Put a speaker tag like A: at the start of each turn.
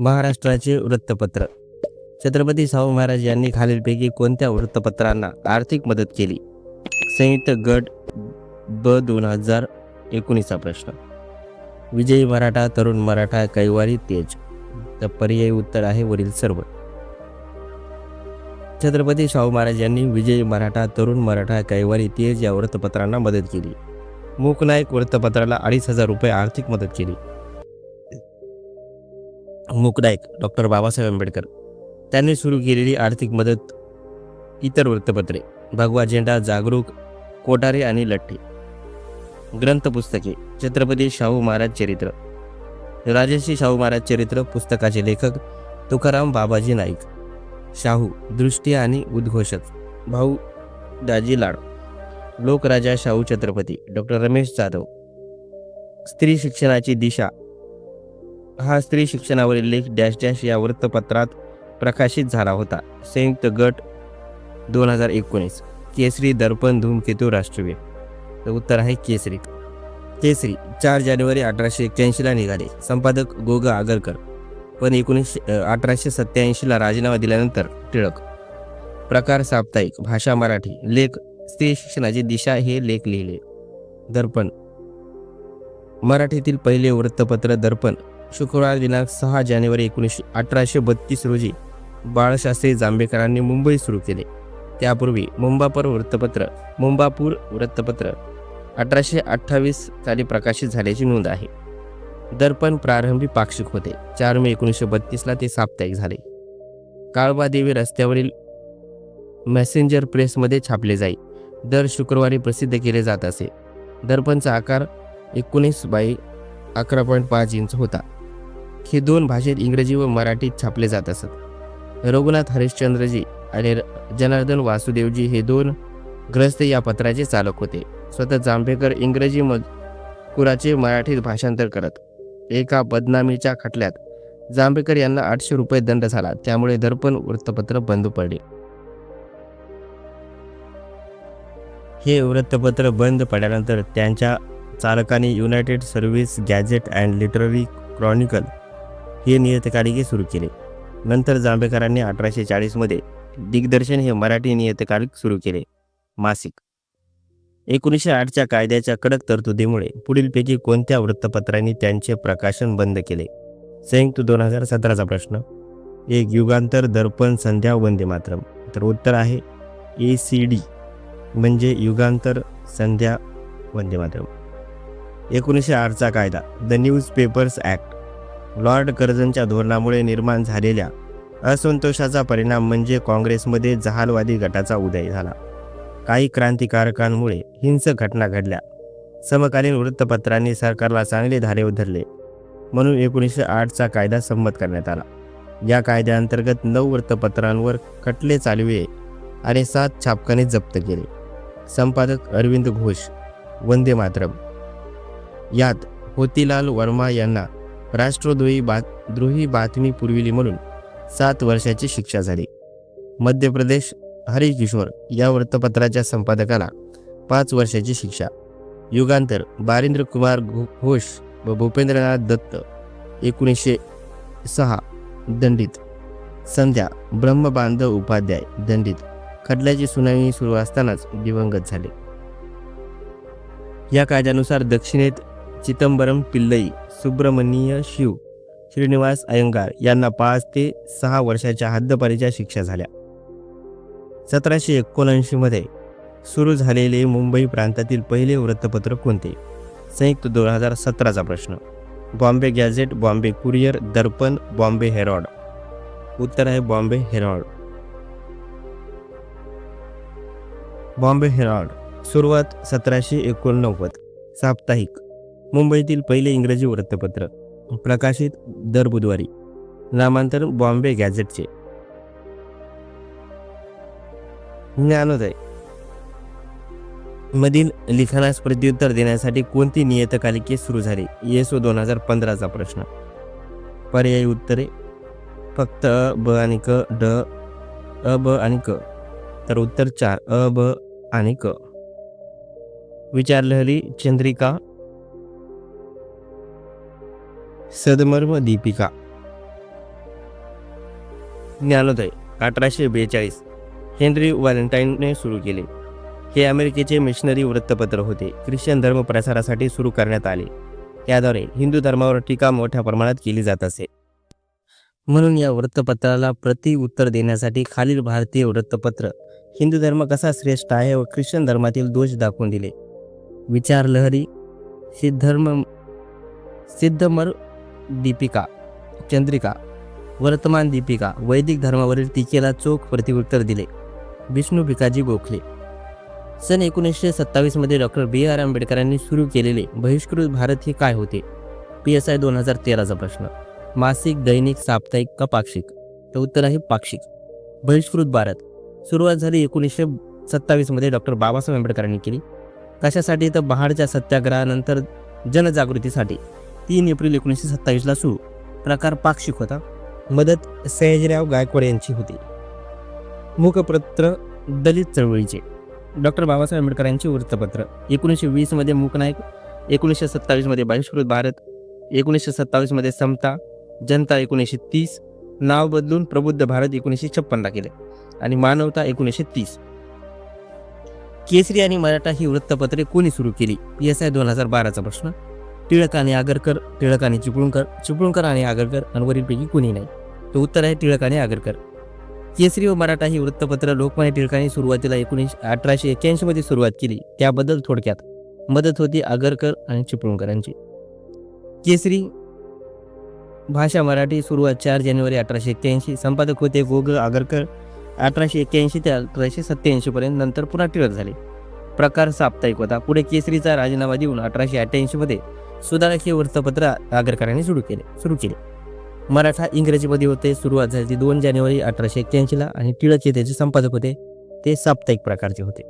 A: महाराष्ट्राचे वृत्तपत्र. छत्रपती शाहू महाराज यांनी खालीलपैकी कोणत्या वृत्तपत्रांना आर्थिक मदत केली? संयुक्त गट ब दोन हजार एकोणीसचा प्रश्न. विजयी मराठा तरुण मराठा कैवारी तेज. तर पर्यायी उत्तर आहे वरील सर्व. छत्रपती शाहू महाराज यांनी विजयी मराठा तरुण मराठा कैवारी तेज या वृत्तपत्रांना मदत केली. मूकनायक वृत्तपत्राला अडीच हजार रुपये आर्थिक मदत केली. मूकनायक डॉक्टर बाबासाहेब आंबेडकर. त्यांनी सुरू केलेली आर्थिक मदत इतर वृत्तपत्रे भगवा झेंडा जागरूक कोठारे आणि लठ्ठी. ग्रंथपुस्तके छत्रपती शाहू महाराज चरित्र. राजर्षी शाहू महाराज चरित्र पुस्तकाचे लेखक तुकाराम बाबाजी नाईक. शाहू दृष्टी आणि उद्घोषक. भाऊ दाजी लाड. लोकराजा शाहू छत्रपती डॉक्टर रमेश जाधव. स्त्री शिक्षणाची दिशा हा स्त्री शिक्षणावरील लेख डॅश डॅश या वृत्तपत्रात प्रकाशित झाला होता. संयुक्त गट दोन हजार एकोणीस. केसरी दर्पण धूमकेतू राष्ट्रीय तर उत्तर आहे केसरी. केसरी चार जानेवारी अठराशे एक्क्याऐंशीला निघाले. संपादक गोगा आगरकर. पण एकोणीसशे अठराशे सत्याऐंशीला राजीनामा दिल्यानंतर टिळक. प्रकार साप्ताहिक भाषा मराठी. लेख स्त्री शिक्षणाची दिशा हे लेख लिहिले. दर्पण. मराठीतील पहिले वृत्तपत्र दर्पण. शुक्रवार दिनांक सहा जानेवारी एकोणीसशे अठराशे बत्तीस रोजी बाळशास्त्री जांभेकरांनी मुंबई सुरू केले. त्यापूर्वी मुंबापूर वृत्तपत्र मुंबापूर वृत्तपत्र अठराशे अठ्ठावीस साली प्रकाशित झाल्याची नोंद आहे. दर्पण प्रारंभी पाक्षिक होते. चार मे एकोणीसशे बत्तीसला ते साप्ताहिक झाले. काळबादेवी रस्त्यावरील मॅसेंजर प्रेसमध्ये छापले जाई. दर शुक्रवारी प्रसिद्ध केले जात असे. दर्पणचा आकार एकोणीस बाय अकरा पॉईंट पाच इंच होता. हे दोन भाषेत इंग्रजी व मराठीत छापले जात असत. रघुनाथ हरिश्चंद्रजी आणि र- जनार्दन वासुदेवजी हे दोन ग्रस्त या पत्राचे चालक होते. स्वतः जांभेकर इंग्रजी मजकुराचे मराठीत भाषांतर करत एका बदनामीच्या खटल्यात जांभेकर यांना आठशे रुपये दंड झाला त्यामुळे दर्पण वृत्तपत्र बंद पडले. हे वृत्तपत्र बंद पडल्यानंतर त्यांच्या चालकाने united service gazette and literary chronicle हे नियतकालिके सुरू केले. नंतर जांभेकरांनी अठराशे चाळीसमध्ये दिग्दर्शन हे मराठी नियतकालिक सुरू केले. मासिक. एकोणीसशे आठच्या कायद्याच्या कडक तरतुदीमुळे पुढीलपैकी कोणत्या वृत्तपत्रांनी त्यांचे प्रकाशन बंद केले? संयुक्त दोन हजार सतराचा प्रश्न. एक युगांतर दर्पण संध्या वंदे मातरम. तर उत्तर आहे ए सी डी. म्हणजे युगांतर संध्या वंदे मातरम. एकोणीसशे आठचा कायदा. The newspapers act Lord कर्जनच्या धोरणामुळे निर्माण झालेल्या असंतोषाचा परिणाम म्हणजे काँग्रेसमध्ये जहालवादी गटाचा उदय झाला. काही क्रांतिकारकांमुळे हिंसक घटना घडल्या. समकालीन वृत्तपत्रांनी सरकारला चांगले धारे उधरले म्हणून एकोणीसशे आठचा कायदा संमत करण्यात आला. या कायद्याअंतर्गत नऊ वृत्तपत्रांवर खटले चालविले आणि सात छापखाने जप्त केले. संपादक अरविंद घोष वंदे मातरम. यात होतीलाल वर्मा यांना राष्ट्रद्रोही बात द्रोही बातमी पुरविली म्हणून सात वर्षाची शिक्षा झाली. मध्य प्रदेश हरिकिशोर या वृत्तपत्राच्या संपादकाला पाच वर्षाची शिक्षा. युगांतर बारिंद्र कुमार घो- घोष व भूपेंद्रनाथ दत्त एकोणीसशे सहा दंडित. संध्या ब्रह्मबांधव उपाध्याय दंडित. खटल्याची सुनावणी सुरू असतानाच दिवंगत झाले. या कायद्यानुसार दक्षिणेत चिदंबरम पिल्लई सुब्रमणीय शिव श्रीनिवास अयंगार यांना पाच ते सहा वर्षाच्या हद्दपारीच्या शिक्षा झाल्या. सतराशे एकोणऐंशीमध्ये सुरू झालेले मुंबई प्रांतातील पहिले वृत्तपत्र कोणते? संयुक्त दोन हजार सतराचा प्रश्न. Bombay gazette Bombay courier Darpan Bombay herald उत्तर आहे बॉम्बे हेरॉड बॉम्बे हेरॉड सुरुवात सतराशे एकोणनव्वद साप्ताहिक. मुंबईतील पहिले इंग्रजी वृत्तपत्र. प्रकाशित दर बुधवारी. नामांतर बॉम्बे गॅझेटचे. ज्ञानोदय. मधील लिखाणास प्रत्युत्तर देण्यासाठी कोणती नियतकालिके सुरू झाली? येसो दोन हजार पंधराचा प्रश्न. पर्यायी उत्तरे. फक्त अ ब आणि क ड अ ब आणि क. तर उत्तर चार अ ब आणि क. विचारलहरी चंद्रिका सदमर्म दीपिका. ज्ञानोदय अठराशे बेचाळीस. हेनरी व्हॅलेंटाईनने सुरू केले. हे अमेरिकेचे मिशनरी वृत्तपत्र होते. ख्रिश्चन धर्म प्रसारासाठी सुरू करण्यात आले. त्याद्वारे हिंदू धर्मावर टीका मोठ्या प्रमाणात केली जात असे. म्हणून या वृत्तपत्राला प्रति उत्तर देण्यासाठी खालील भारतीय वृत्तपत्र हिंदू धर्म कसा श्रेष्ठ आहे व ख्रिश्चन धर्मातील दोष दाखवून दिले. विचार लहरी सिद्धर्म सिद्धमर दीपिका चंद्रिका वर्तमान दीपिका वैदिक धर्मावरील टीकेला चोख प्रतिउत्तर दिले. विष्णू भिकाजी गोखले. सन एकोणीसशे सत्तावीसमध्ये डॉक्टर बी. आर. आंबेडकरांनी सुरू केलेले बहिष्कृत भारत हे काय होते? पी एस आय दोन हजार तेराचा प्रश्न. मासिक दैनिक साप्ताहिक का पाक्षिक तर उत्तर आहे पाक्षिक. बहिष्कृत भारत. सुरुवात झाली एकोणीसशे सत्तावीसमध्ये डॉक्टर बाबासाहेब आंबेडकरांनी केली. कशासाठी? तर बहाडच्या सत्याग्रहानंतर जनजागृतीसाठी. तीन एप्रिल एकोणीसशे सत्तावीसला सुरू. प्रकार पाक्षिक होता मदत सयाजीराव गायकवाड यांची होती. मुखपत्र दलित चळवळीचे. डॉक्टर बाबासाहेब आंबेडकर यांचे वृत्तपत्र. एकोणीसशे वीसमध्ये मूकनायक एकोणीसशे सत्तावीसमध्ये बहिष्कृत भारत एकोणीसशे सत्तावीसमध्ये समता जनता एकोणीसशे तीस नाव बदलून प्रबुद्ध भारत एकोणीसशे छप्पनला केले आणि मानवता एकोणीसशे तीस. केसरी आणि मराठा ही वृत्तपत्रे कोणी सुरू केली? पी एस आय दोन हजार बाराचा प्रश्न. टिळक आणि आगरकर टिळक आणि चिपळूणकर चिपळूणकर आणि आगरकर अनवरीलपैकी कुणी नाही. तो उत्तर आहे टिळक आणि आगरकर. केसरी व मराठा ही वृत्तपत्र लोकमान्य टिळकांनी सुरुवातीला एकोणीस अठराशे एक्क्याऐंशीमध्ये सुरुवात केली. त्याबद्दल थोडक्यात मदत होती आगरकर आणि चिपळूणकरांची. केसरी भाषा मराठी सुरुवात चार जानेवारी अठराशे एक्क्याऐंशी संपादक होते गोग आगरकर. अठराशे एक्क्याऐंशी ते अठराशे सत्त्याऐंशीपर्यंत नंतर पुन्हा टिळक झाले. प्रकार साप्ताहिक होता. पुढे केसरीचा राजीनामा देऊन अठराशे अठ्ठ्याऐंशीमध्ये सुधारकीय वृत्तपत्र आगरकरांनी सुरू केले सुरू केले. मराठा इंग्रजीमध्ये होते सुरुवात झाली ती दोन जानेवारी अठराशे एक्क्याऐंशीला आणि टिळक हे त्याचे संपादक होते ते साप्ताहिक प्रकारचे होते.